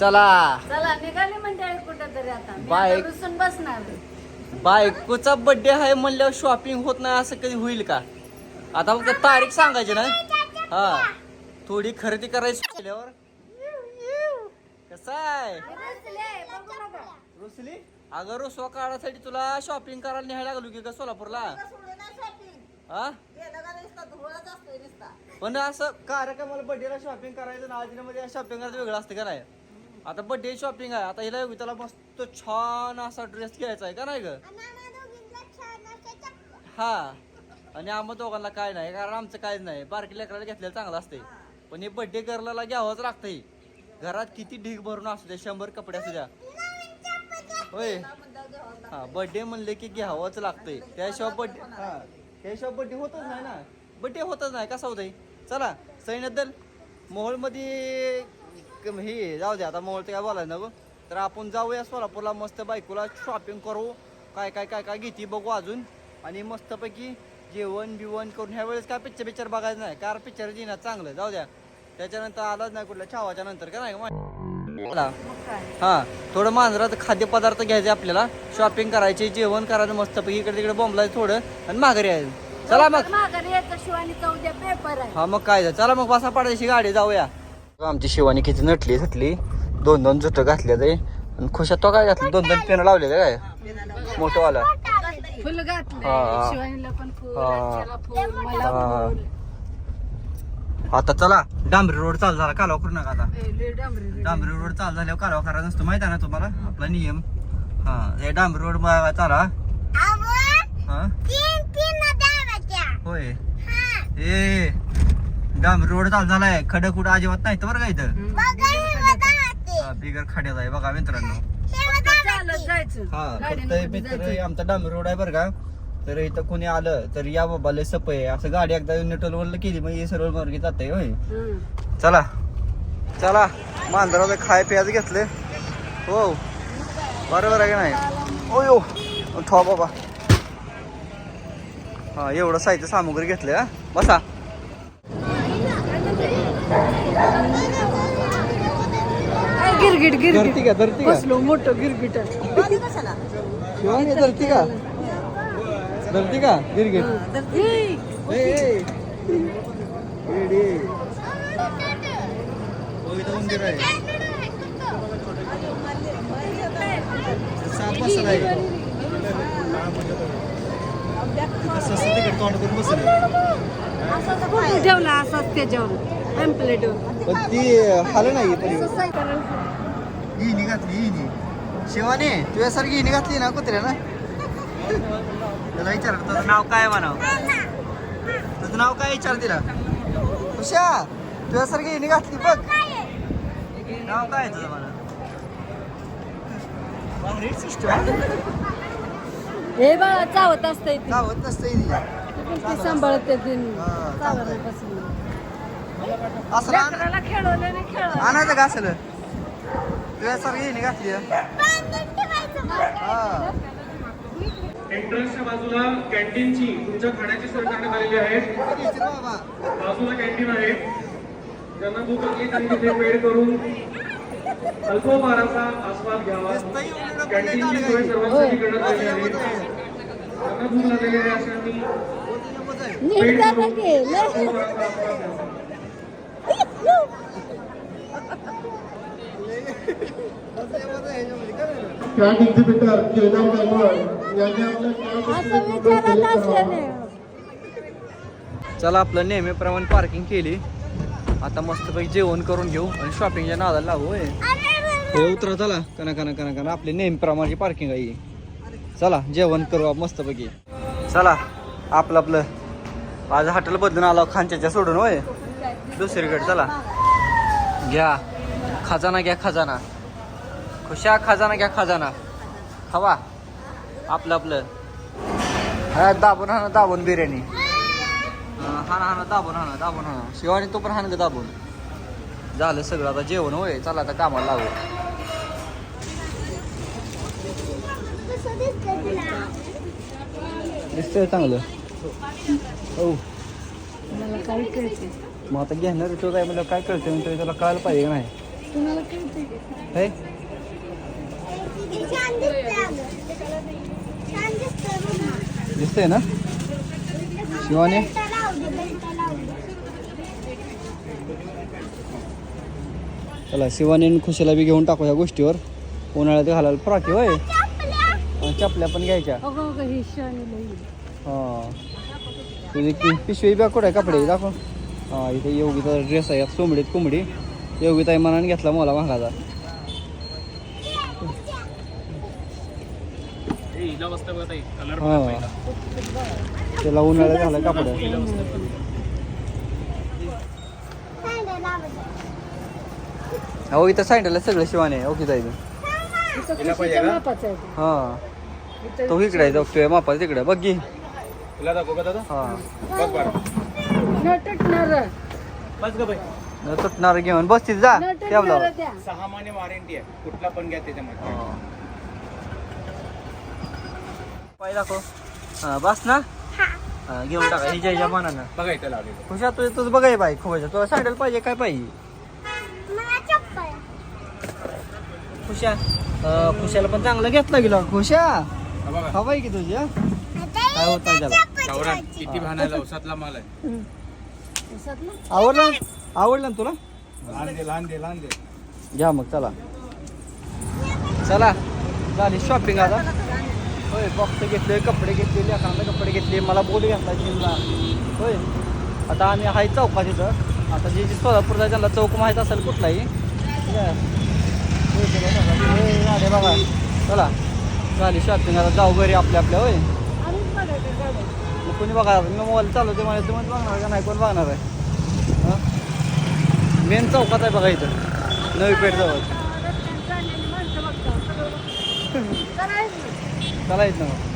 चला. चला निघाली मंडळी कुठं तरी आता. मी बाय. आता रुसून बसणार. बायकोचा बर्थडे आहे म्हणल्यावर शॉपिंग होत नाही असं कधी होईल का? आता फक्त तारीख सांगायची ना? हा. थोडी खरेदी करायची केल्यावर कसं आहे? बघू नका. रुसली? अगं रुसवा काढायसाठी तुला शॉपिंग करायला न्यायला लागलो की का सोलापूरला? हा? पण असं कार्यक्रमाला बर्थडेला शॉपिंग करायचं ना मध्ये शॉपिंग करायचं वेगळं असतं का नाही? आता बर्थडे शॉपिंग आहे. आता हिला त्याला मस्त छान असा ड्रेस घ्यायचा आहे का नाही ग? हा. आणि आम्हा दोघांना काय नाही कारण आमचं काहीच नाही. बारकी लेकराला घेतलेलं चांगलं असते पण हे बर्थडे गर्लला घ्यावंच लागतं हे. घरात किती ढीग भरून असू द्या शंभर कपडे असू द्या. होय. हा बर्थडे म्हणले की घ्यावंच लागतंय. त्याशिवाय बर्थडे हा. त्याशिवाय बर्थडे होतच नाही ना. बर्थडे होतच नाही कसा होतंय? चला सैन्यदल मोहोळमध्ये हे जाऊ द्या आता ते काय बोलायचं नको. तर आपण जाऊया सोलापूरला मस्त बायकोला शॉपिंग करू. काय काय काय काय घेते बघू अजून. आणि मस्तपैकी जेवण बिवण करून ह्या वेळेस काय पिक्चर पिक्चर बघायचं नाही. कार पिक्चर येणार चांगलं जाऊ द्या. त्याच्यानंतर आलाच नाही कुठल्या छावाच्या नंतर का नाही हा थोडं मांजरात खाद्यपदार्थ घ्यायचे आपल्याला. शॉपिंग करायची जेवण करायचं मस्तपैकी इकडे तिकडे बोंबलायचं थोडं. आणि माघारी यायचं. चला मग. हा मग काय? चला मग बसा पाडायची गाडी जाऊया. आमची शिवानी किती नटली थटली दोन दोन जुट घातल्या ते आणि खुशात तो काय घातलं? दोन दोन पेन लावले काय? मोठं वाला फुल. घातलं. शिवानीला पण फुल. आरच्याला फुल मला. फुल. आता चला डांबरी रोड चालू झाला कालवा करू नका आता. डांबरी रोड चालू झाल्यावर कालवा करायचा नसतो माहिती आहे ना तुम्हाला? आपला नियम. हा हे डांबरी रोड चाला. हा? होय. ए डांबरी रोड चालू झालाय. खडं कुठं अजिबात नाही तर बरं का इथं. हा, बिगर खड्यात आहे बघा मित्रांनो. चालत जायचं. हा फक्त गाडीनं हे कुठे मित्र जायचं? हे आमचा डांबरी रोड आहे बरं का. तर इथं कोणी आलं तर या बाबा लय सप आहे. असं गाडी एकदा न्यूट्रल वर केली मग हे सरळ मार्गी जाते होय. हम्म. चला. चला. मांजराला खाय प्याज घेतले. हो. बरोबर आहे का नाही? ओ यो ठो बाबा. हा एवढं साहित्य सामुग्री घेतले हा. बसा. काय गिरगिट धरती गिरगिट का धरती का। बसलो मोठं गिरगिट शिवानी धरती का। धरती का? गिरगिट ए, ए. येडे. हो, इथं उंदीर आहे साप बसला आहे कसं असं तिकडे तोंड करून बसलं ठेवला असाच त्याच्यावर पॅम्पलेटवर पण ती हाल नाही इनी घातली इनी शिवानी तुझ्यासारखी इनी घातली ना कुत्र्या ना त्याला विचार तुझं नाव काय म्हणाव? तुझं नाव काय विचार तिला? उषा तुझ्यासारखी इनी घातली बघ. नाव काय आहे तुझं म्हणा हे बाळा चावत असतंय ती. गावत नसतं इनी. ती सांभाळते असं खेळवलं खेळवलं. आणायचं का असलं? तुझ्यासारखी इनी घातली हा. एंट्रन्सच्या बाजूला कॅन्टीनची तुमच्या खाण्याची सोय करण्यात आलेली आहे बाजूला कॅन्टीन आहे. ज्यांना भूक लागली त्यांनी तिथे वेळ करून अल्पोपाराचा आस्वाद घ्यावा. कॅन्टीनची सोय. सर्वांसाठी करण्यात आलेली आहे. ज्यांना भूक लागलेली आहे अशांनी मजा आहे. नीट जाता की लय अल्पोपाराचा आस्वाद घ्यावा मजा आहे ह्याच्यामध्ये. काय झालं? कॅट एक्झिबिटर केदार गायकवाड यांनी आपल्या कॅट असं विचारत असल्याने चला आपलं नेहमीप्रमाणे पार्किंग केली. आता मस्तपैकी जेवण करून घेऊ आणि शॉपिंगच्या नादाला लागू होय. हे उतरा चला. कना कना कना कना आपली नेहमीप्रमाणे पार्किंग आहे ही. चला जेवण करू आप मस्तपैकी. चला आपलं आपलं. आज हॉटेल बदलून आलो खानच्याच्या सोडून होय. दुसरीकडे चला. घ्या. खजाना घ्या खजाना. खुशा खजाना घ्या खजाना. हवा आपलं आपलं. हा दाबून हा दाबून बिर्याणी. हाना हाना दाबून हाना दाबून हाना शिवानी तो पण हान ग दाबून. झालं सगळं आता जेवण होय. चला आता कामाला लागू दिसतंय चांगलं. हो मला काही कळते मग आता घेणार तो काय मला काय कळतं म्हणतो त्याला कळायला पाहिजे का नाही? तुम्हाला कळते हे? छान दिसतंय ना. शिवानी. चला शिवानी खुशीला बी घेऊन टाकू ह्या गोष्टीवर. उन्हाळ्यात घालायला फ्रॉकी होय. चपल्या. पण घ्यायच्या. हे तुझी ती पिशवी बॅग कुठे आहे? कपडे दाखव. हा इथे योगीचा ड्रेस आहे कोंबडीत कोंबडी. योगिताई मनाने घेतला मला महागाचा. हा त्याला उन्हाळ्यात घालाय कपडे. हो इथं सँडल सगळं शिवाने. ओके जायचं इथं खुशीच्या मापाचं आहे ते. हा. इथं तो इकडे आहे तो मापा तिकडे. बघ की. तुला दाखव का दादा? हा. बघ बरं. न तुटणार. बस ग बाई. न तुटणार घेऊन. बस तिथे जा. न ठेवला तुटणार त्या सहा महिने वॉरंटी आहे. कुठला पण घ्या त्याच्यामध्ये. दाखव हा बस ना? हा. घेऊन टाका हिच्या मनानं. बघा इथं लावलेलं खुशा तुझं तुझं बघाय बाई खोबाच्या तुला सँडल पाहिजे काय पाहिजे? मला चप्पल. खुशा. अं, खुशाला पण चांगलं घेतलं गेलं खुशा हा बघा. हवा आहे की तुझी हा? आता काय होत नाही त्याला? चप्पल गावरान ठेवायची. किती भानायला माल आहे. आवडलं? आवडलं ना तुला? लहान दे लहान दे लहान दे. घ्या मग चला. चला. झाली शॉपिंग आता. होय बॉक्स घेतले कपडे घेतले लेकरांना कपडे घेतले मला बोट घेतला जिमला होय. आता आम्ही आहे चौकात इथं आता जे जे सोलापूरला त्यांना चौक माहीत असेल कुठलाही. होय, बघा, चला. झाली शॉपिंग आता जाऊ घरी आपल्या आपल्या होय. मग कोणी बघा मी मोबाईल चालवते मला तुम्ही बघणार का नाही कोण बघणार आहे? मेन चौकात आहे बघा इथं. नवी पेठ जवळ. ತಲೆ ಇತ್ತು ನಾವು